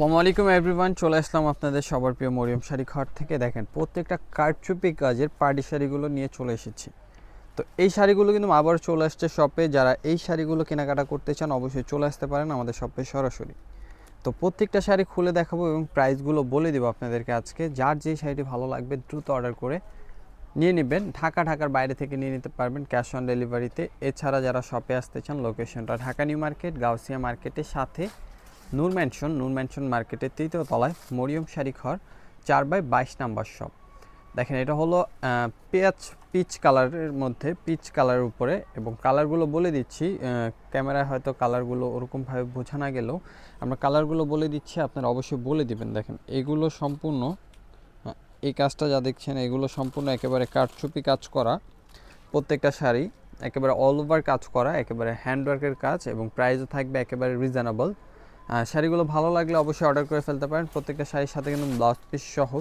আসসালামু আলাইকুম এভরিওয়ান চলে আসলাম আপনাদের সবার প্রিয় মরিয়ম শাড়ি ঘর থেকে। দেখেন, প্রত্যেকটা কারচুপি কাজের পার্টি শাড়িগুলো নিয়ে চলে এসেছি। তো এই শাড়িগুলো কিন্তু আবার চলে আসছে শপে যারা এই শাড়িগুলো কেনাকাটা করতে চান, অবশ্যই চলে আসতে পারেন আমাদের শপে সরাসরি। তো প্রত্যেকটা শাড়ি খুলে দেখাবো এবং প্রাইসগুলো বলে দেবো আপনাদেরকে আজকে। যার যে শাড়িটি ভালো লাগবে, দ্রুত অর্ডার করে নিয়ে নেবেন। ঢাকা, ঢাকার বাইরে থেকে নিয়ে নিতে পারবেন ক্যাশ অন ডেলিভারিতে এছাড়া যারা শপে আসতে চান লোকেশনটা ঢাকা নিউ মার্কেট, গাউসিয়া মার্কেটের সাথে নূর ম্যানশন নূর ম্যানশন মার্কেটের তৃতীয় তলায় মরিয়ম শাড়ি ঘর চার বাই বাইশ নাম্বার শপ দেখেন, এটা হলো পেঁয়াজ পিচ কালারের মধ্যে পিচ কালারের উপরে এবং কালারগুলো বলে দিচ্ছি ক্যামেরায় হয়তো কালারগুলো ওরকমভাবে বোঝা না গেলেও আমরা কালারগুলো বলে দিচ্ছি, আপনারা অবশ্যই বলে দিবেন। দেখেন, এগুলো সম্পূর্ণ এই কাজটা যা দেখছেন, এগুলো সম্পূর্ণ একেবারে কাঠচুপি কাজ করা, প্রত্যেকটা শাড়ি একেবারে অল ওভার কাজ করা, একেবারে হ্যান্ডওয়ার্কের কাজ এবং প্রাইসও থাকবে একেবারে রিজনেবল শাড়িগুলো ভালো লাগলে অবশ্যই অর্ডার করে ফেলতে পারেন। প্রত্যেকটা শাড়ির সাথে কিন্তু ব্লাউজ পিস সহ।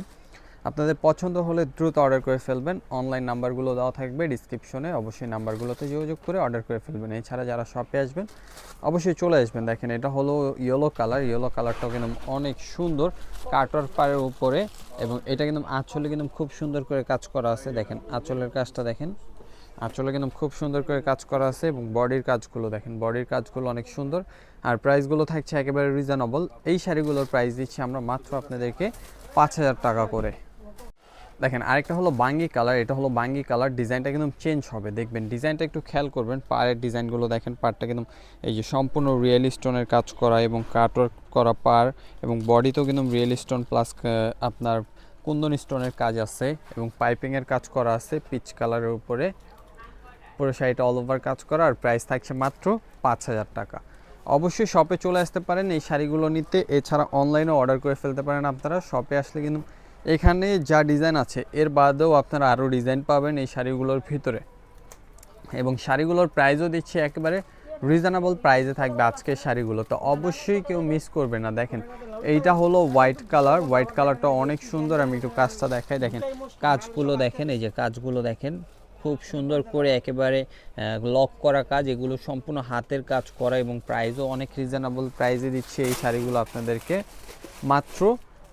আপনাদের পছন্দ হলে দ্রুত অর্ডার করে ফেলবেন। অনলাইন নাম্বারগুলো দেওয়া থাকবে ডিসক্রিপশনে অবশ্যই নাম্বারগুলোতে যোগাযোগ করে অর্ডার করে ফেলবেন। এছাড়া যারা শপে আসবেন, অবশ্যই চলে আসবেন। দেখেন, এটা হলো ইয়েলো কালার ইয়েলো কালারটাও কিন্তু অনেক সুন্দর। কাটর পাড়ের উপরে। এবং এটা কিন্তু আঁচলে কিন্তু খুব সুন্দর করে কাজ করা আছে। দেখেন, আঁচলের কাজটা দেখেন। আঁচলে কিন্তু খুব সুন্দর করে কাজ করা আছে এবং বডির কাজগুলো দেখেন, বডির কাজগুলো অনেক সুন্দর। আর প্রাইসগুলো থাকছে একেবারে রিজনেবল এই শাড়িগুলোর প্রাইস দিচ্ছি আমরা মাত্র আপনাদেরকে পাঁচ হাজার টাকা করে। দেখেন, আরেকটা হলো বাঙ্গি কালার এটা হলো বাঙ্গি কালার ডিজাইনটা কিন্তু চেঞ্জ হবে, দেখবেন। ডিজাইনটা একটু খেয়াল করবেন, পাড়ের ডিজাইনগুলো দেখেন, পাড়টা কিন্তু এই যে সম্পূর্ণ রিয়েল স্টোনের কাজ করা এবং কাটওয়ার্ক করা পার এবং বডিতেও কিন্তু রিয়েল স্টোন প্লাস আপনার কুন্দন স্টোনের কাজ আছে এবং পাইপিংয়ের কাজ করা আছে পিচ কালারের উপরে। পুরো শাড়িটা অল ওভার কাজ করা আর প্রাইস থাকছে মাত্র পাঁচ হাজার টাকা। অবশ্যই শপে চলে আসতে পারেন, এই শাড়িগুলো নিতে। এছাড়া অনলাইনেও অর্ডার করে ফেলতে পারেন আপনারা। শপে আসলে কিন্তু এখানে যা ডিজাইন আছে, এর বাদেও আপনারা আরও ডিজাইন পাবেন এই শাড়িগুলোর ভিতরে। এবং শাড়িগুলোর প্রাইসও দিচ্ছে একেবারে রিজনেবল প্রাইসে থাকবে আজকের শাড়িগুলো। তো অবশ্যই কেউ মিস করবে না। দেখেন, এইটা হলো হোয়াইট কালার হোয়াইট কালারটা অনেক সুন্দর। আমি একটু কাজটা দেখাই। দেখেন, কাজগুলো দেখেন, এই যে কাজগুলো দেখেন। খুব সুন্দর করে একেবারে লক করা কাজ। এগুলো সম্পূর্ণ হাতের কাজ করা এবং প্রাইসও অনেক রিজনেবল প্রাইসে দিচ্ছে এই শাড়িগুলো আপনাদেরকে। মাত্র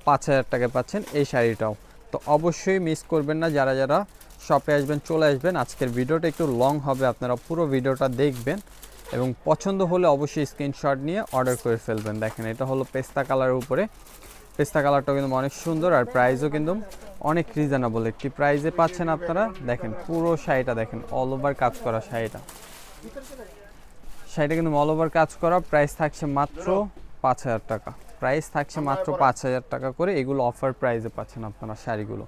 পাঁচ হাজার টাকা পাচ্ছেন এই শাড়িটাও। তো অবশ্যই মিস করবেন না, যারা যারা শপে আসবেন, চলে আসবেন। আজকের ভিডিওটা একটু লং হবে, আপনারা পুরো ভিডিওটা দেখবেন। এবং পছন্দ হলে অবশ্যই স্ক্রিনশট নিয়ে অর্ডার করে ফেলবেন। দেখেন, এটা হলো পেস্তা কালারের উপরে। পেস্তা কালারটাও কিন্তু অনেক সুন্দর আর প্রাইসও কিন্তু অনেক রিজনেবল একটি প্রাইসে পাচ্ছেন আপনারা, দেখেন, পুরো শাড়িটা দেখেন অল ওভার কাজ করা শাড়িটা। শাড়িটা কিন্তু অল ওভার কাজ করা প্রাইস থাকছে মাত্র পাঁচ হাজার টাকা। প্রাইস থাকছে মাত্র পাঁচ হাজার টাকা করে, এগুলো অফার প্রাইসে পাচ্ছেন আপনারা শাড়িগুলো।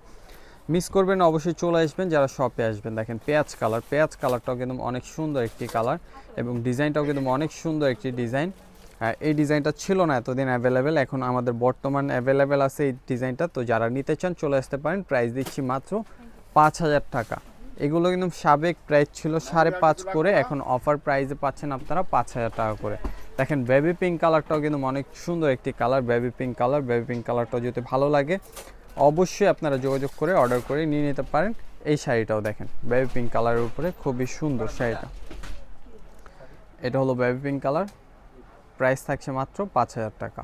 মিস করবেন, অবশ্যই চলে আসবেন, যারা শপে আসবেন। দেখেন, পেঁয়াজ কালার, পেঁয়াজ কালারটাও কিন্তু অনেক সুন্দর একটি কালার এবং ডিজাইনটাও কিন্তু অনেক সুন্দর একটি ডিজাইন এই ডিজাইনটা ছিল না এতদিন অ্যাভেলেবেল এখন আমাদের বর্তমান অ্যাভেলেবেল আছে এই ডিজাইনটা। তো যারা নিতে চান, চলে আসতে পারেন। প্রাইস দিচ্ছি মাত্র পাঁচ হাজার টাকা। এগুলো কিন্তু সাবেক প্রাইস ছিল সাড়ে পাঁচ করে, এখন অফার প্রাইসে পাচ্ছেন আপনারা পাঁচ হাজার টাকা করে। দেখেন বেবি পিঙ্ক কালারটাও কিন্তু অনেক সুন্দর একটি colour baby pink colour baby pink কালারটাও যদি ভালো লাগে, অবশ্যই আপনারা যোগাযোগ করে অর্ডার করে নিয়ে নিতে পারেন। এই শাড়িটাও দেখেন বেবি পিঙ্ক কালারের উপরে, খুবই সুন্দর শাড়িটা। এটা হলো বেবি পিঙ্ক কালার প্রাইস থাকছে মাত্র পাঁচ হাজার টাকা।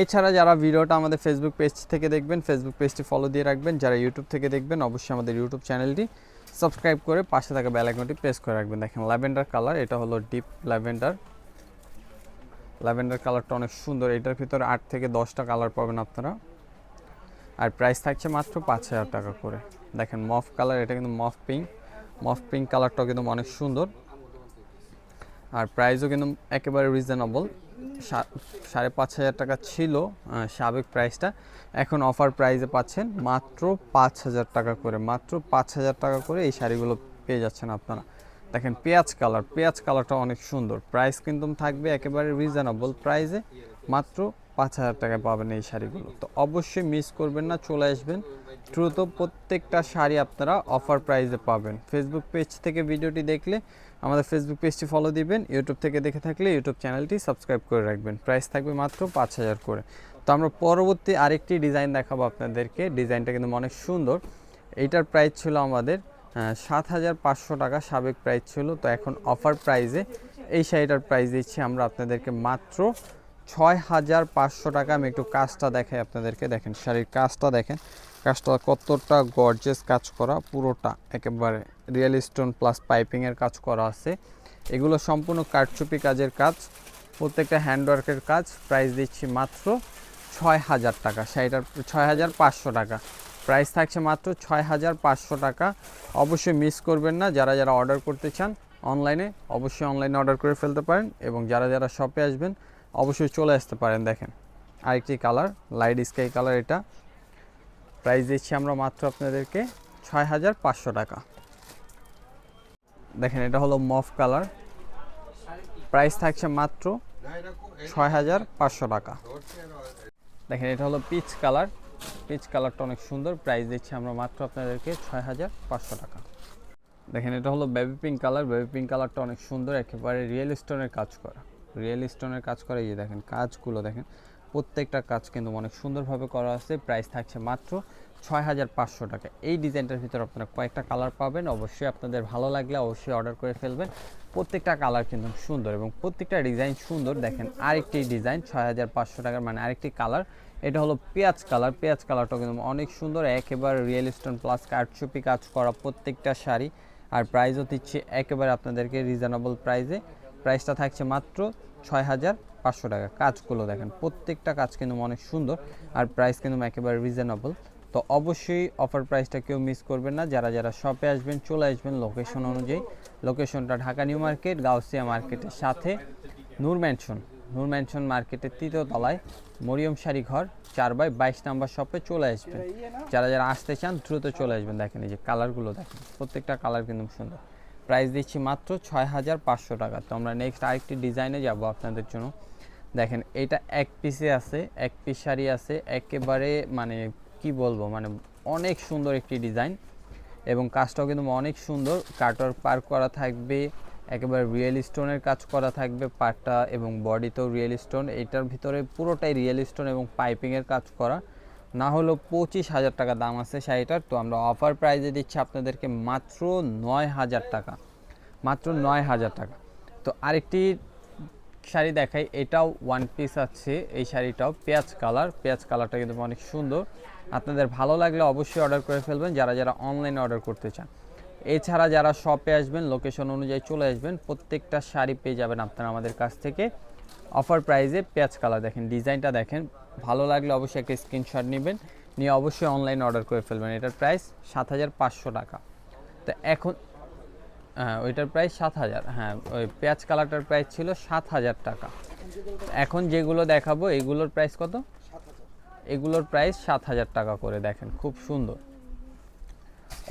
এছাড়া যারা ভিডিওটা আমাদের ফেসবুক পেজ থেকে দেখবেন ফেসবুক পেজটি ফলো দিয়ে রাখবেন। যারা ইউটিউব থেকে দেখবেন, অবশ্যই আমাদের ইউটিউব চ্যানেলটি সাবস্ক্রাইব করে পাশে থাকা বেল আইকনটি প্রেস করে রাখবেন। দেখেন ল্যাভেন্ডার কালার এটা হলো ডিপ ল্যাভেন্ডার ল্যাভেন্ডার কালারটা অনেক সুন্দর, এটার ভিতরে আট থেকে দশটা কালার পাবেন আপনারা। আর প্রাইস থাকছে মাত্র পাঁচ হাজার টাকা করে। দেখেন মফ কালার এটা কিন্তু মফ পিঙ্ক মফ পিঙ্ক কালারটাও কিন্তু অনেক সুন্দর। আর প্রাইসও কিন্তু একেবারে রিজনেবল সাড়ে পাঁচ হাজার টাকা ছিল সাবেক প্রাইসটা এখন অফার প্রাইসে পাচ্ছেন মাত্র পাঁচ হাজার টাকা করে। মাত্র পাঁচ হাজার টাকা করে এই শাড়িগুলো পেয়ে যাচ্ছেন আপনারা। দেখেন পেঁয়াজ কালার পেঁয়াজ কালারটা অনেক সুন্দর। প্রাইস কিন্তু থাকবে একেবারে রিজনেবল প্রাইসে মাত্র পাঁচ হাজার টাকায় পাবেন এই শাড়িগুলো। তো অবশ্যই মিস করবেন না, চলে আসবেন। দ্রুত প্রত্যেকটা শাড়ি আপনারা অফার প্রাইসে পাবেন। ফেসবুক পেজ থেকে ভিডিওটি দেখলে আমাদের ফেসবুক পেজটি ফলো দিবেন ইউটিউব থেকে দেখে থাকলে ইউটিউব চ্যানেলটি সাবস্ক্রাইব করে রাখবেন। প্রাইস থাকবে মাত্র পাঁচ হাজার করে। তো আমরা পরবর্তী আরেকটি ডিজাইন দেখাবো আপনাদেরকে। ডিজাইনটা কিন্তু অনেক সুন্দর। এইটার প্রাইস ছিল আমাদের সাত হাজার পাঁচশো টাকা। সাবেক প্রাইস ছিল। তো এখন অফার প্রাইজে এই শাড়িটার প্রাইস দিচ্ছি আমরা আপনাদেরকে মাত্র ছয় হাজার পাঁচশো টাকা। আমি একটু কাজটা দেখাই আপনাদেরকে। দেখেন, শাড়ির কাজটা দেখেন। কাজটা কতটা গর্জেস কাজ করা, পুরোটা একেবারে। রিয়েল স্টোন প্লাস পাইপিংয়ের কাজ করা আছে। এগুলো সম্পূর্ণ কারচুপি কাজের কাজ। প্রত্যেকটা হ্যান্ডওয়ার্কের কাজ। প্রাইস দিচ্ছি মাত্র ছয় হাজার টাকা। শাড়িটার ছয় হাজার পাঁচশো টাকা। প্রাইস থাকছে মাত্র ছয় হাজার পাঁচশো টাকা। অবশ্যই মিস করবেন না। যারা যারা অর্ডার করতে চান অনলাইনে অবশ্যই অনলাইনে অর্ডার করে ফেলতে পারেন এবং যারা যারা শপে আসবেন, অবশ্যই চলে আসতে পারেন। দেখেন, আরেকটি কালার লাইট স্কাই কালার এটা। প্রাইস দিচ্ছি আমরা মাত্র আপনাদেরকে ছয় হাজার পাঁচশো টাকা। দেখেন, এটা হলো মফ কালার। প্রাইস থাকছে মাত্র ছয় হাজার পাঁচশো টাকা। দেখেন, এটা হলো পিচ কালার। পিচ কালারটা অনেক সুন্দর। প্রাইস দিচ্ছি আমরা মাত্র আপনাদেরকে ছয় হাজার পাঁচশো টাকা। দেখেন, এটা হলো baby pink colour. Baby pink কালারটা অনেক সুন্দর। একেবারে রিয়েল স্টোনের কাজ করা। রিয়েল স্টোনের কাজ করা এই দেখেন, কাজগুলো দেখেন। প্রত্যেকটা কাজ কিন্তু অনেক সুন্দরভাবে করা আছে। প্রাইস থাকছে মাত্র ছয় হাজার পাঁচশো টাকা। এই ডিজাইনটার ভিতরে আপনারা কয়েকটা কালার পাবেন। অবশ্যই আপনাদের ভালো লাগলে অবশ্যই অর্ডার করে ফেলবেন। প্রত্যেকটা কালার কিন্তু সুন্দর এবং প্রত্যেকটা ডিজাইন সুন্দর। দেখেন আরেকটি ডিজাইন ছয় হাজার পাঁচশো টাকার মানে আরেকটি কালার এটা হলো পেঁয়াজ কালার পেঁয়াজ কালারটা কিন্তু অনেক সুন্দর। একেবারে রিয়েল স্টোন প্লাস কাঠচুপি কাজ করা প্রত্যেকটা শাড়ি। আর প্রাইসও দিচ্ছে একেবারে আপনাদেরকে রিজনেবল প্রাইসে প্রাইসটা থাকছে মাত্র ছয় হাজার পাঁচশো টাকা। কাজগুলো দেখেন, প্রত্যেকটা কাজ কিন্তু অনেক সুন্দর আর প্রাইস কিন্তু একেবারে রিজনেবল তো অবশ্যই অফার প্রাইসটা কেউ মিস করবেন না। যারা যারা শপে আসবেন, চলে আসবেন লোকেশন অনুযায়ী। লোকেশনটা ঢাকা নিউ মার্কেট, গাউসিয়া মার্কেটের সাথে নূর ম্যানশন নূর ম্যানশন মার্কেটের তৃতীয় তলায় মরিয়ম শাড়ি ঘর, চার বাই বাইশ নাম্বার শপে চলে আসবেন। যারা যারা আসতে চান, দ্রুত চলে আসবেন। দেখেন এই যে কালারগুলো দেখেন, প্রত্যেকটা কালার কিন্তু সুন্দর। প্রাইস দিচ্ছি মাত্র ছয় হাজার পাঁচশো টাকা। তো আমরা নেক্সট আরেকটি ডিজাইনে যাব আপনাদের জন্য। দেখেন, এটা এক পিসে আছে, এক পিস শাড়ি আছে, একেবারে মানে কি বলব মানে অনেক সুন্দর একটি ডিজাইন এবং কাজটাও কিন্তু অনেক সুন্দর। কাটার পার করা থাকবে, একেবারে রিয়েল স্টোনের কাজ করা থাকবে পাটটা এবং বডিতেও রিয়েল স্টোন এটার ভিতরে পুরোটাই রিয়েল স্টোন এবং পাইপিংয়ের কাজ করা। না হলেও পঁচিশ হাজার টাকা দাম আছে শাড়িটার। তো আমরা অফার প্রাইজে দিচ্ছি আপনাদেরকে মাত্র নয় হাজার টাকা। মাত্র নয় হাজার টাকা। তো আরেকটি শাড়ি দেখাই, এটাও ওয়ান পিস আছে এই শাড়িটাও, পেঁয়াজ কালার পেঁয়াজ কালারটা কিন্তু অনেক সুন্দর। আপনাদের ভালো লাগলে অবশ্যই অর্ডার করে ফেলবেন, যারা যারা অনলাইনে অর্ডার করতে চান। এছাড়া যারা শপে আসবেন লোকেশন অনুযায়ী চলে আসবেন, প্রত্যেকটা শাড়ি পেয়ে যাবেন আপনারা আমাদের কাছ থেকে। অফার প্রাইজে পেঁয়াজ কালার দেখেন ডিজাইনটা দেখেন ভালো লাগলে অবশ্যই একটা স্ক্রিনশট নেবেন। নিয়ে অবশ্যই অনলাইনে অর্ডার করে ফেলবেন। এটার প্রাইস সাত হাজার পাঁচশো টাকা। তো এখন হ্যাঁ ওইটার প্রাইস সাত হাজার। হ্যাঁ ওই পেঁয়াজ কালারটার প্রাইস ছিল সাত হাজার টাকা। এখন যেগুলো দেখাবো, এগুলোর প্রাইস কত? এগুলোর প্রাইস সাত হাজার টাকা করে, দেখেন, খুব সুন্দর।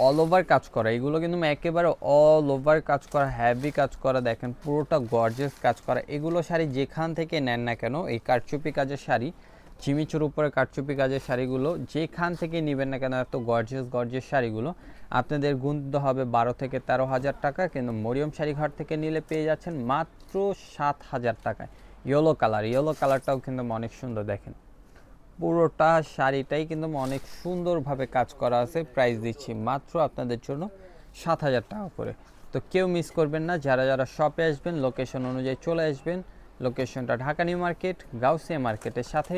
অল ওভার কাজ করা। এগুলো কিন্তু একেবারে অল ওভার কাজ করা হ্যাভি কাজ করা, দেখেন, পুরোটা গর্জেস কাজ করা। এগুলো শাড়ি যেখান থেকে নেন না কেন, এই কারচুপি কাজের শাড়ি চিমিচুর উপরে কারচুপি কাজের শাড়িগুলো যেখান থেকে নেবেন না কেন, এত গর্জেস গর্জেস শাড়িগুলো। আপনাদের গুনতে হবে বারো থেকে তেরো হাজার টাকা, কিন্তু মরিয়ম শাড়িঘাট থেকে নিলে পেয়ে যাচ্ছেন মাত্র সাত হাজার টাকায়। ইয়েলো কালার ইয়েলো কালারটাও কিন্তু অনেক সুন্দর, দেখেন। পুরোটা শাড়িটাই কিন্তু অনেক সুন্দরভাবে কাজ করা আছে প্রাইস দিচ্ছি মাত্র আপনাদের জন্য সাত হাজার টাকা করে। তো কেউ মিস করবেন না, যারা যারা শপে আসবেন লোকেশন অনুযায়ী চলে আসবেন লোকেশনটা ঢাকা নিউ মার্কেট, গাউসিয়া মার্কেটের সাথে।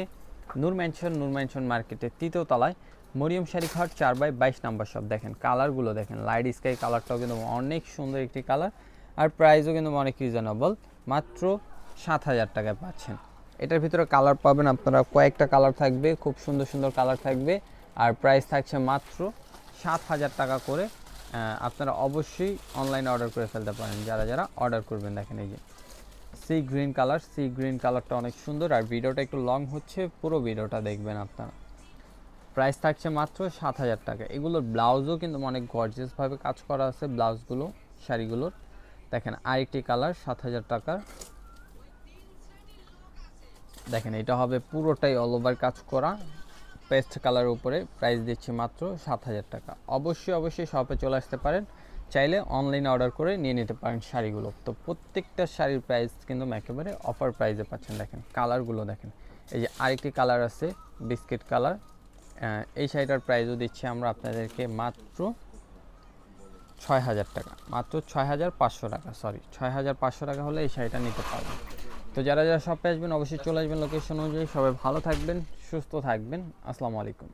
নূর ম্যানশন নূর ম্যানশন মার্কেটের তৃতীয় তলায় মরিয়ম শাড়ি ঘর চার বাই বাইশ নাম্বার সব দেখেন কালারগুলো দেখেন লাইট স্কাই কালারটাও কিন্তু অনেক সুন্দর একটি কালার আর প্রাইসও কিন্তু অনেক রিজনেবল মাত্র সাত হাজার টাকায় পাচ্ছেন। এটার ভিতরে কালার পাবেন আপনারা, কয়েকটা কালার থাকবে, খুব সুন্দর সুন্দর কালার থাকবে, আর প্রাইস থাকছে মাত্র সাত হাজার টাকা করে আপনারা অবশ্যই অনলাইনে অর্ডার করে ফেলতে পারেন, যারা যারা অর্ডার করবেন, দেখেন এই যে। Sea green colour, sea green কালারটা অনেক সুন্দর আর ভিডিওটা একটু লং হচ্ছে, পুরো ভিডিওটা দেখবেন আপনারা। প্রাইস থাকছে মাত্র সাত হাজার টাকা। এগুলোর ব্লাউজও কিন্তু অনেক গর্জিয়াসভাবে কাজ করা আছে ব্লাউজগুলো, শাড়িগুলোর। দেখেন আরেকটি কালার, সাত হাজার টাকার। দেখেন এটা হবে পুরোটাই অল ওভার কাজ করা। পেস্ট কালারের উপরে প্রাইস দিচ্ছি মাত্র সাত হাজার টাকা। অবশ্যই অবশ্যই শপে চলে আসতে পারেন। চাইলে অনলাইনে অর্ডার করে নিয়ে নিতে পারেন শাড়িগুলো। তো প্রত্যেকটা শাড়ির প্রাইস কিন্তু একেবারে অফার প্রাইসে পাচ্ছেন। দেখেন কালারগুলো দেখেন। এই যে আরেকটি কালার আছে বিস্কিট কালার এই শাড়িটার প্রাইসও দিচ্ছি আমরা আপনাদেরকে মাত্র ছয় হাজার টাকা। মাত্র ছয় হাজার পাঁচশো টাকা সরি ছয় হাজার পাঁচশো টাকা হলে এই শাড়িটা নিতে পারবেন। তো যারা যারা শপে আসবেন, অবশ্যই চলে আসবেন লোকেশন অনুযায়ী। সবাই ভালো থাকবেন, সুস্থ থাকবেন। আসসালামু আলাইকুম।